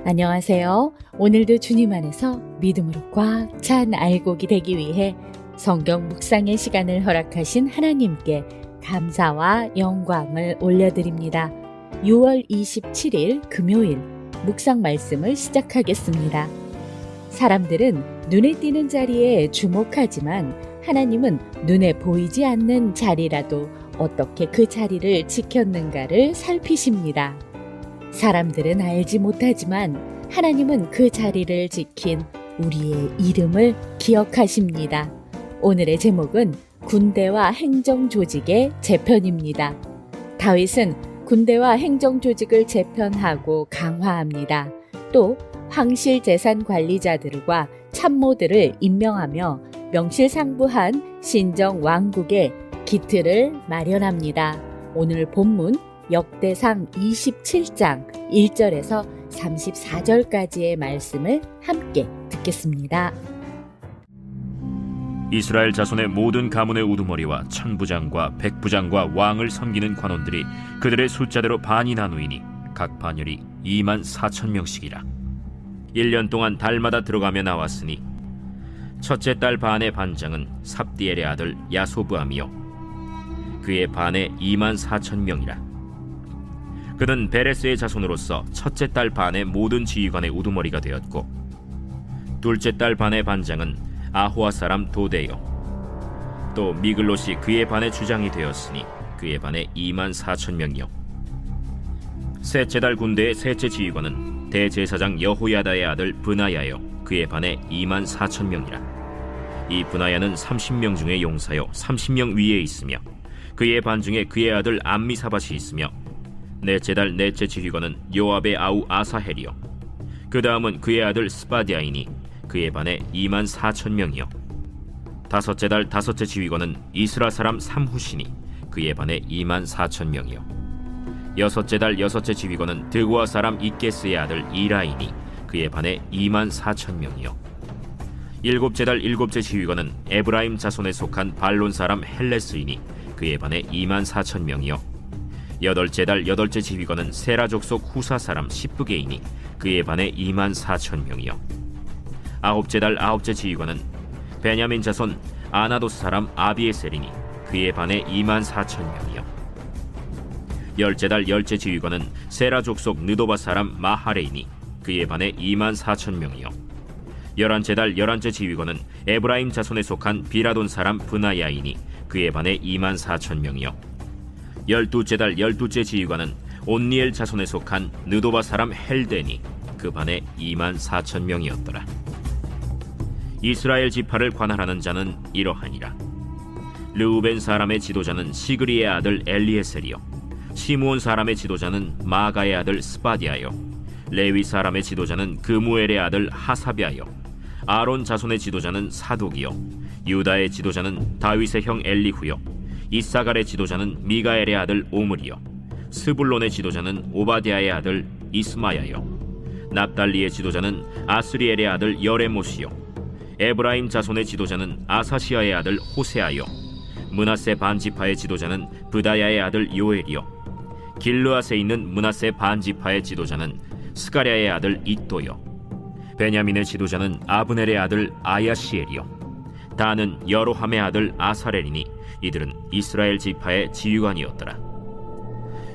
안녕하세요. 오늘도 주님 안에서 믿음으로 꽉 찬 알곡이 되기 위해 성경 묵상의 시간을 허락하신 하나님께 감사와 영광을 올려드립니다. 6월 27일 금요일 묵상 말씀을 시작하겠습니다. 사람들은 눈에 띄는 자리에 주목하지만 하나님은 눈에 보이지 않는 자리라도 어떻게 그 자리를 지켰는가를 살피십니다. 사람들은 알지 못하지만 하나님은 그 자리를 지킨 우리의 이름을 기억하십니다. 오늘의 제목은 군대와 행정 조직의 재편입니다. 다윗은 군대와 행정 조직을 재편하고 강화합니다. 또 황실 재산 관리자들과 참모들을 임명하며 명실상부한 신정 왕국의 기틀을 마련합니다. 오늘 본문 역대상 27장 1절에서 34절까지의 말씀을 함께 듣겠습니다. 이스라엘 자손의 모든 가문의 우두머리와 천부장과 백부장과 왕을 섬기는 관원들이 그들의 숫자대로 반이 나누이니 각 반열이 2만 4천 명씩이라. 1년 동안 달마다 들어가며 나왔으니 첫째 딸 반의 반장은 삽디엘의 아들 야소브암이요. 그의 반에 2만 4천 명이라 그는 베레스의 자손으로서 첫째 딸 반의 모든 지휘관의 우두머리가 되었고 둘째 딸 반의 반장은 아호아 사람 도데요. 또 미글롯이 그의 반의 주장이 되었으니 그의 반에 2만 4천 명이요. 셋째 달 군대의 셋째 지휘관은 대제사장 여호야다의 아들 브나야요. 그의 반에 2만 4천 명이라. 이 브나야는 30명 중에 용사요 30명 위에 있으며 그의 반 중에 그의 아들 암미사밭이 있으며 넷째 달 넷째 지휘관은 요압의 아우 아사헬이요. 그 다음은 그의 아들 스바디아이니 그의 반에 2만 4천 명이요. 다섯째 달 다섯째 지휘관은 이스라 사람 삼후시니 그의 반에 2만 4천 명이요. 여섯째 달 여섯째 지휘관은 드고아 사람 이게스의 아들 이라이니 그의 반에 2만 4천 명이요. 일곱째 달 일곱째 지휘관은 에브라임 자손에 속한 발론 사람 헬레스이니 그의 반에 2만 4천 명이요. 여덟째 달 여덟째 지휘관은 세라 족 속 후사 사람 시브게이니 그의 반에 2만 4천 명이요. 아홉째 달 아홉째 지휘관은 베냐민 자손 아나도스 사람 아비에셀이니 그의 반에 2만 4천 명이요. 열째 달 열째 지휘관은 세라 족 속 느도바 사람 마하레이니 그의 반에 2만 4천 명이요. 열한째 달 열한째 지휘관은 에브라임 자손에 속한 비라돈 사람 브나야이니 그의 반에 2만 4천 명이요. 열두째 달 열두째 지휘관은 온니엘 자손에 속한 느도바 사람 헬데니 그 반에 2만 4천 명이었더라. 이스라엘 지파를 관할하는 자는 이러하니라. 르우벤 사람의 지도자는 시그리의 아들 엘리에셀이요. 시므온 사람의 지도자는 마가의 아들 스바디아요. 레위 사람의 지도자는 그무엘의 아들 하사비아요. 아론 자손의 지도자는 사독이요. 유다의 지도자는 다윗의 형 엘리후요. 이사갈의 지도자는 미가엘의 아들 오므리요. 스불론의 지도자는 오바디아의 아들 이스마야요. 납달리의 지도자는 아스리엘의 아들 여레모시요. 에브라임 자손의 지도자는 아사시아의 아들 호세아요. 문하세 반지파의 지도자는 브다야의 아들 요엘이요. 길르앗에 있는 문하세 반지파의 지도자는 스가랴의 아들 이또요. 베냐민의 지도자는 아브넬의 아들 아야시엘이요. 다는 여로함의 아들 아사렐이니 이들은 이스라엘 지파의 지휘관이었더라.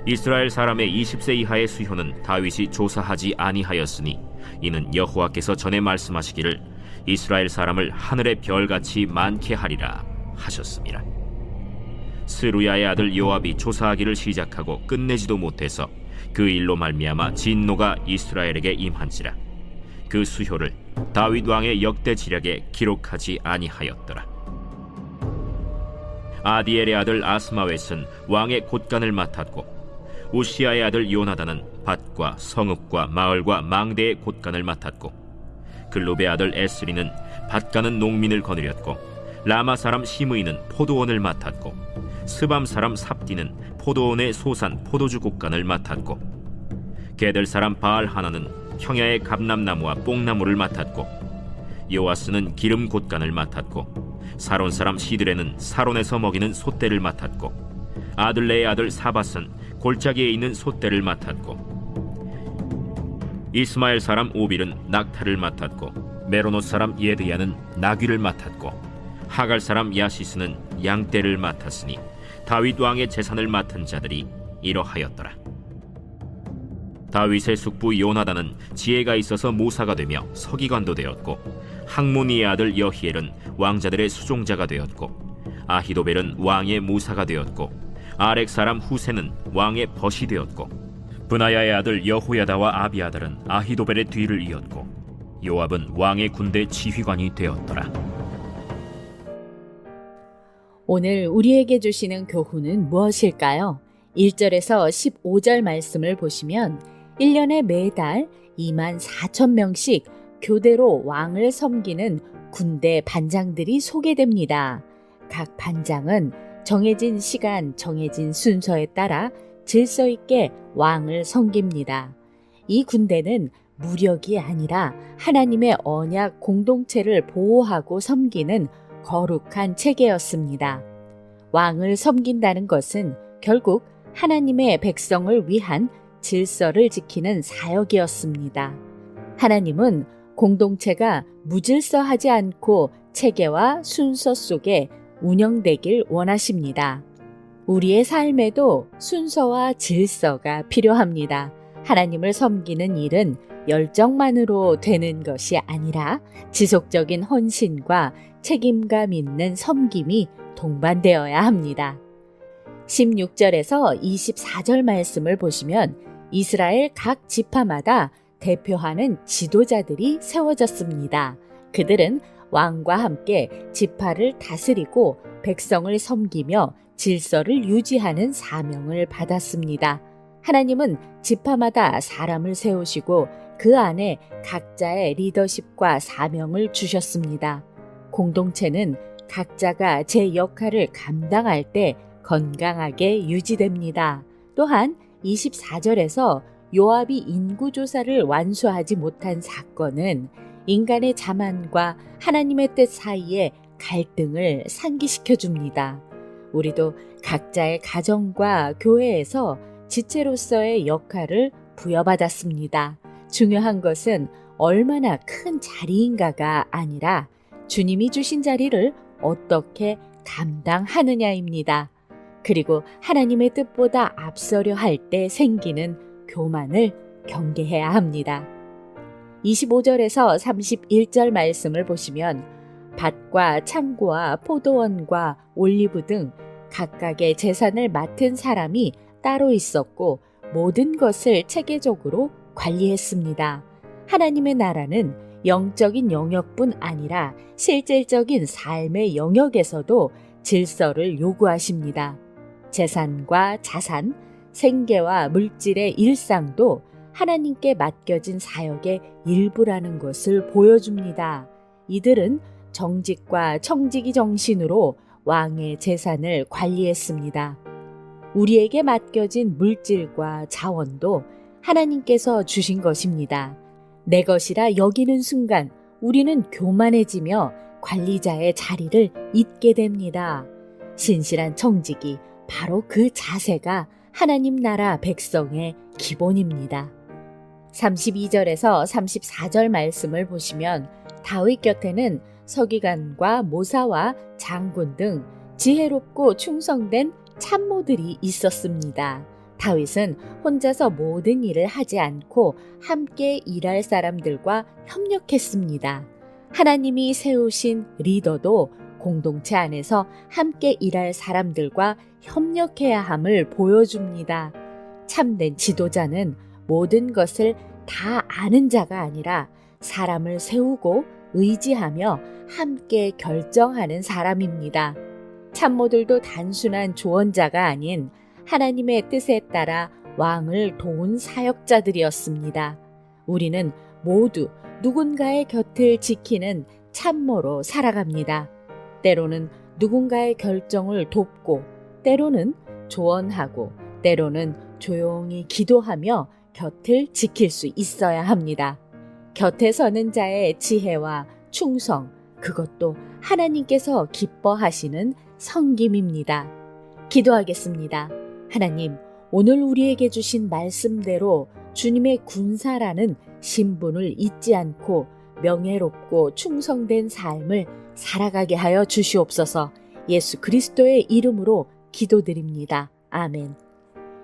이스라엘 사람의 20세 이하의 수효는 다윗이 조사하지 아니하였으니 이는 여호와께서 전에 말씀하시기를 이스라엘 사람을 하늘의 별같이 많게 하리라 하셨습니다. 스루야의 아들 요압이 조사하기를 시작하고 끝내지도 못해서 그 일로 말미암아 진노가 이스라엘에게 임한지라 그 수효를 다윗 왕의 역대 지략에 기록하지 아니하였더라. 아디엘의 아들 아스마웨스는 왕의 곳간을 맡았고 우시아의 아들 요나단은 밭과 성읍과 마을과 망대의 곳간을 맡았고 글로베 아들 에스리는 밭가는 농민을 거느렸고 라마 사람 시므이는 포도원을 맡았고 스밤 사람 삽디는 포도원의 소산 포도주 곡간을 맡았고 게들 사람 바알 하나는 형야의 감람나무와 뽕나무를 맡았고 요아스는 기름 곳간을 맡았고 사론 사람 시드레는 사론에서 먹이는 솥대를 맡았고 아들레의 아들 사밧은 골짜기에 있는 솥대를 맡았고 이스마엘 사람 오빌은 낙타를 맡았고 메로노 사람 예드야는 나귀를 맡았고 하갈 사람 야시스는 양떼를 맡았으니 다윗 왕의 재산을 맡은 자들이 이러하였더라. 다윗의 숙부 요나단은 지혜가 있어서 모사가 되며 서기관도 되었고 항모니의 아들 여히엘은 왕자들의 수종자가 되었고 아히도벨은 왕의 모사가 되었고 아렉 사람 후세는 왕의 벗이 되었고 브나야의 아들 여호야다와 아비아달은 아히도벨의 뒤를 이었고 요압은 왕의 군대 지휘관이 되었더라. 오늘 우리에게 주시는 교훈은 무엇일까요? 1절에서 15절 말씀을 보시면 1년에 매달 2만 4천 명씩 교대로 왕을 섬기는 군대 반장들이 소개됩니다. 각 반장은 정해진 시간, 정해진 순서에 따라 질서 있게 왕을 섬깁니다. 이 군대는 무력이 아니라 하나님의 언약 공동체를 보호하고 섬기는 거룩한 체계였습니다. 왕을 섬긴다는 것은 결국 하나님의 백성을 위한 질서를 지키는 사역이었습니다. 하나님은 공동체가 무질서하지 않고 체계와 순서 속에 운영되길 원하십니다. 우리의 삶에도 순서와 질서가 필요합니다. 하나님을 섬기는 일은 열정만으로 되는 것이 아니라 지속적인 헌신과 책임감 있는 섬김이 동반되어야 합니다. 16절에서 24절 말씀을 보시면 이스라엘 각 지파마다 대표하는 지도자들이 세워졌습니다. 그들은 왕과 함께 지파를 다스리고 백성을 섬기며 질서를 유지하는 사명을 받았습니다. 하나님은 지파마다 사람을 세우시고 그 안에 각자의 리더십과 사명을 주셨습니다. 공동체는 각자가 제 역할을 감당할 때 건강하게 유지됩니다. 또한 24절에서 요압이 인구조사를 완수하지 못한 사건은 인간의 자만과 하나님의 뜻 사이에 갈등을 상기시켜 줍니다. 우리도 각자의 가정과 교회에서 지체로서의 역할을 부여받았습니다. 중요한 것은 얼마나 큰 자리인가가 아니라 주님이 주신 자리를 어떻게 감당하느냐입니다. 그리고 하나님의 뜻보다 앞서려 할 때 생기는 교만을 경계해야 합니다. 25절에서 31절 말씀을 보시면 밭과 창고와 포도원과 올리브 등 각각의 재산을 맡은 사람이 따로 있었고 모든 것을 체계적으로 관리했습니다. 하나님의 나라는 영적인 영역뿐 아니라 실질적인 삶의 영역에서도 질서를 요구하십니다. 재산과 자산, 생계와 물질의 일상도 하나님께 맡겨진 사역의 일부라는 것을 보여줍니다. 이들은 정직과 청지기 정신으로 왕의 재산을 관리했습니다. 우리에게 맡겨진 물질과 자원도 하나님께서 주신 것입니다. 내 것이라 여기는 순간 우리는 교만해지며 관리자의 자리를 잊게 됩니다. 신실한 청직이 바로 그 자세가 하나님 나라 백성의 기본입니다. 32절에서 34절 말씀을 보시면 다윗 곁에는 서기관과 모사와 장군 등 지혜롭고 충성된 참모들이 있었습니다. 다윗은 혼자서 모든 일을 하지 않고 함께 일할 사람들과 협력했습니다. 하나님이 세우신 리더도 공동체 안에서 함께 일할 사람들과 협력해야 함을 보여줍니다. 참된 지도자는 모든 것을 다 아는 자가 아니라 사람을 세우고 의지하며 함께 결정하는 사람입니다. 참모들도 단순한 조언자가 아닌 하나님의 뜻에 따라 왕을 도운 사역자들이었습니다. 우리는 모두 누군가의 곁을 지키는 참모로 살아갑니다. 때로는 누군가의 결정을 돕고, 때로는 조언하고, 때로는 조용히 기도하며 곁을 지킬 수 있어야 합니다. 곁에 서는 자의 지혜와 충성, 그것도 하나님께서 기뻐하시는 성김입니다. 기도하겠습니다. 하나님, 오늘 우리에게 주신 말씀대로 주님의 군사라는 신분을 잊지 않고 명예롭고 충성된 삶을 살아가게 하여 주시옵소서 예수 그리스도의 이름으로 기도드립니다. 아멘.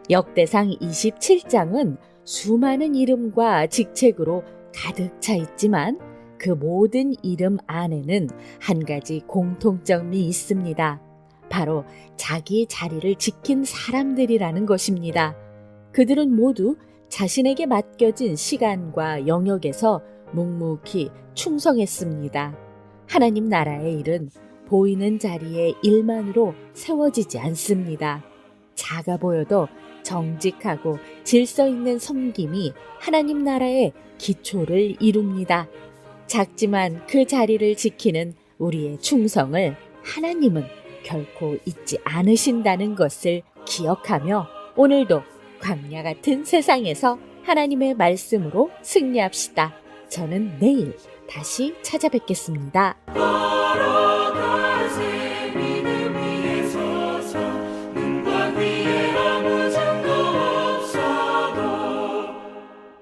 역대상 27장은 수많은 이름과 직책으로 가득 차 있지만 그 모든 이름 안에는 한 가지 공통점이 있습니다. 바로 자기 자리를 지킨 사람들이라는 것입니다. 그들은 모두 자신에게 맡겨진 시간과 영역에서 묵묵히 충성했습니다. 하나님 나라의 일은 보이는 자리의 일만으로 세워지지 않습니다. 작아 보여도 정직하고 질서 있는 섬김이 하나님 나라의 기초를 이룹니다. 작지만 그 자리를 지키는 우리의 충성을 하나님은 결코 잊지 않으신다는 것을 기억하며 오늘도 광야 같은 세상에서 하나님의 말씀으로 승리합시다. 저는 내일 다시 찾아뵙겠습니다.